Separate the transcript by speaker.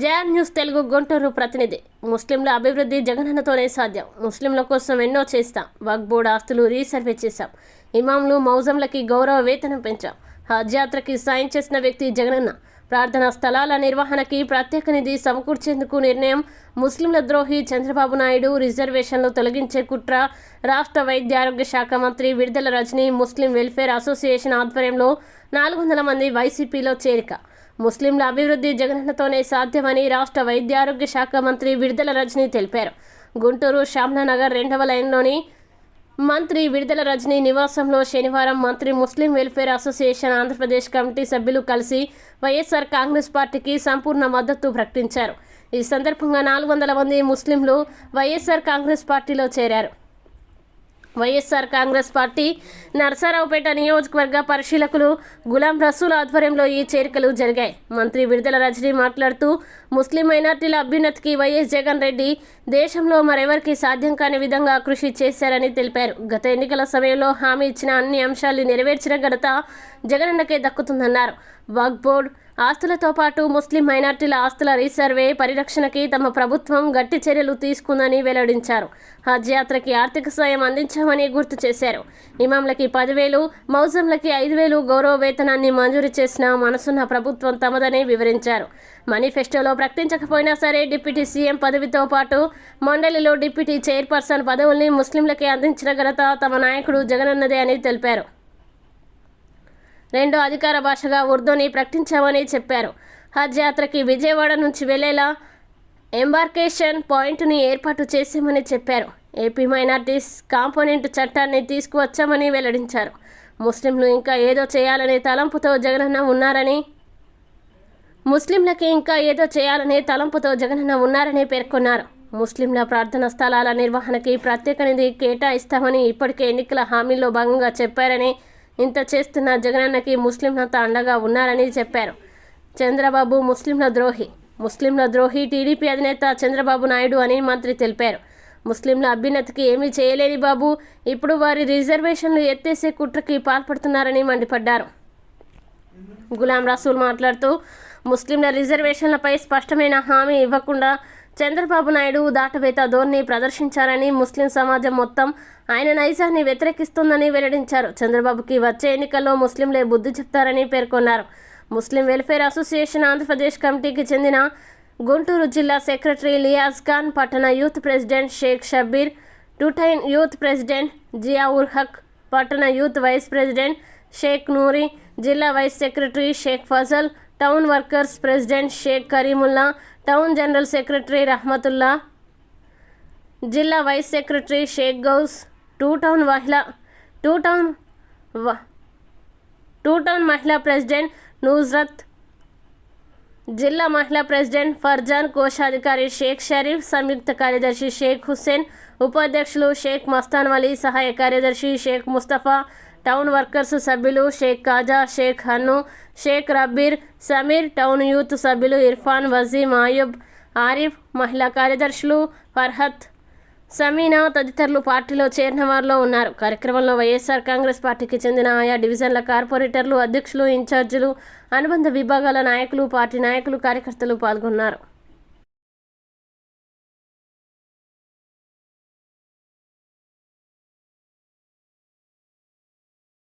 Speaker 1: JR news Telugu Guntur ప్రతినిధి. ముస్లింల అభివృద్ధి జగనన్నతోనే సాధ్యం. ముస్లింల కోసం ఎన్నో చేస్తాం. వక్బోర్డ్ ఆస్తులు రీసర్వే చేశాం. ఇమాంలు మౌజంలకి గౌరవ వేతనం పెంచాం. హజ్ యాత్రకి సాయం చేసిన వ్యక్తి జగనన్న. ప్రార్థనా స్థలాల నిర్వహణకి ప్రత్యేక నిధి సమకూర్చేందుకు నిర్ణయం ముస్లింల ద్రోహి చంద్రబాబు నాయుడు. రిజర్వేషన్లు తొలగించే కుట్ర రాష్ట్ర వైద్య ఆరోగ్య శాఖ మంత్రి విడుదల రజని ముస్లిం వెల్ఫేర్ అసోసియేషన్ ఆధ్వర్యంలో నాలుగు వందల మంది వైసీపీలో చేరిక. ముస్లింల అభివృద్ధి జగనన్నతోనే సాధ్యమని రాష్ట్ర వైద్యారోగ్య శాఖ మంత్రి విడుదల రజని తెలిపారు. గుంటూరు శ్యామ్నానగర్ రెండవ లైన్లోని మంత్రి విడుదల రజని నివాసంలో శనివారం మంత్రి Muslim welfare association Andhra Pradesh committee సభ్యులు కలిసి వైఎస్ఆర్ కాంగ్రెస్ పార్టీకి సంపూర్ణ మద్దతు ప్రకటించారు. ఈ సందర్భంగా నాలుగు వందల మంది ముస్లింలు వైఎస్ఆర్ కాంగ్రెస్ పార్టీలో చేరారు. వైఎస్ఆర్ కాంగ్రెస్ పార్టీ నర్సారావుపేట నియోజకవర్గ పరిశీలకులు గులాం రసూల్ ఆధ్వర్యంలో ఈ చేరికలు జరిగాయి. మంత్రి విడుదల రజనీ మాట్లాడుతూ ముస్లిం మైనార్టీల అభ్యున్నతికి వైఎస్ జగన్ రెడ్డి దేశంలో మరెవరికి సాధ్యం కాని విధంగా కృషి చేశారని తెలిపారు. గత ఎన్నికల సమయంలో హామీ ఇచ్చిన అన్ని అంశాలు నెరవేర్చిన ఘనత జగనన్నకే దక్కుతుందన్నారు. వాగ్బోర్డ్ ఆస్తులతో పాటు ముస్లిం మైనార్టీల ఆస్తుల రీసర్వే పరిరక్షణకి తమ ప్రభుత్వం గట్టి చర్యలు తీసుకుందని వెల్లడించారు. హజ్ యాత్రకి ఆర్థిక సాయం అందించామని గుర్తు చేశారు. ఇమాంలకి పదివేలు మౌజంలకి ఐదు వేలు గౌరవ వేతనాన్ని మంజూరు చేసిన మనసున్న ప్రభుత్వం తమదని వివరించారు. మేనిఫెస్టోలో ప్రకటించకపోయినా సరే డిప్యూటీ సీఎం పదవితో పాటు మండలిలో డిప్యూటీ చైర్పర్సన్ పదవుల్ని ముస్లింలకి అందించిన ఘనత తమ నాయకుడు జగనన్నదే అని తెలిపారు. రెండో అధికార భాషగా ఉర్దూని ప్రకటించామని చెప్పారు. హజ్ యాత్రకి విజయవాడ నుంచి వెళ్ళేలా ఎంబార్కేషన్ పాయింట్ని ఏర్పాటు చేశామని చెప్పారు. ఏపీ మైనార్టీస్ కాంపోనెంట్ చట్టాన్ని తీసుకువచ్చామని వెల్లడించారు. ముస్లింలు ఇంకా ఏదో చేయాలనే తలంపుతో జగనన్న ఉన్నారని ముస్లింలకి ఇంకా ఏదో చేయాలనే తలంపుతో జగనన్న ఉన్నారని పేర్కొన్నారు. ముస్లింల ప్రార్థన స్థలాల నిర్వహణకి ప్రత్యేక నిధి కేటాయిస్తామని ఇప్పటికే ఎన్నికల హామీల్లో భాగంగా చెప్పారని ఇంత చేస్తున్న జగనన్నకి ముస్లింలంతా అండగా ఉన్నారని చెప్పారు. చంద్రబాబు ముస్లింల ద్రోహి. ముస్లింల ద్రోహి టీడీపీ అధినేత చంద్రబాబు నాయుడు అని మంత్రి తెలిపారు. ముస్లింల అభ్యున్నతికి ఏమీ చేయలేని బాబు ఇప్పుడు వారి రిజర్వేషన్లు ఎత్తేసే కుట్రకి పాల్పడుతున్నారని మండిపడ్డారు. గులాం రసూల్ మాట్లాడుతూ ముస్లింల రిజర్వేషన్లపై స్పష్టమైన హామీ ఇవ్వకుండా చంద్రబాబు నాయుడు దాటవేత ధోరణి ప్రదర్శించారని ముస్లిం సమాజం మొత్తం ఆయన నైజాన్ని వ్యతిరేకిస్తుందని వెల్లడించారు. చంద్రబాబుకి వచ్చే ఎన్నికల్లో ముస్లింలే బుద్ధి చెప్తారని పేర్కొన్నారు. ముస్లిం వెల్ఫేర్ అసోసియేషన్ ఆంధ్రప్రదేశ్ కమిటీకి చెందిన గుంటూరు జిల్లా సెక్రటరీ లియాజ్ ఖాన్ పట్టణ యూత్ ప్రెసిడెంట్ షేక్ షబ్బీర్ టుటైన్ యూత్ ప్రెసిడెంట్ జియావుర్ హక్ పట్టణ youth vice president Sheikh Noori జిల్లా vice secretary Sheikh Fazal town workers president Sheikh Karimulla town general secretary Rahamatulla జిల్లా vice secretary Sheikh Ghouse two town మహిళా two town వ- two town మహిళా president Nusrat జిల్లా మహిళా president Farzan కోశాధికారి షేక్ షరీఫ్ సంయుక్త కార్యదర్శి షేక్ హుస్సేన్ ఉపాధ్యక్షులు షేక్ మస్తాన్ వలీ సహాయ కార్యదర్శి షేక్ ముస్తఫా టౌన్ వర్కర్స్ సభ్యులు షేక్ కాజా షేక్ హన్ను షేక్ రబ్బీర్ సమీర్ టౌన్ యూత్ సభ్యులు ఇర్ఫాన్ వజీం ఆయుబ్ ఆరిఫ్ మహిళా కార్యదర్శులు ఫర్హత్ సమీనా తదితరులు పార్టీలో చేరిన వారిలో ఉన్నారు. కార్యక్రమంలో వైఎస్ఆర్ కాంగ్రెస్ పార్టీకి చెందిన ఆయా డివిజన్ల కార్పొరేటర్లు అధ్యక్షులు ఇన్ఛార్జీలు అనుబంధ విభాగాల నాయకులు పార్టీ నాయకులు కార్యకర్తలు పాల్గొన్నారు.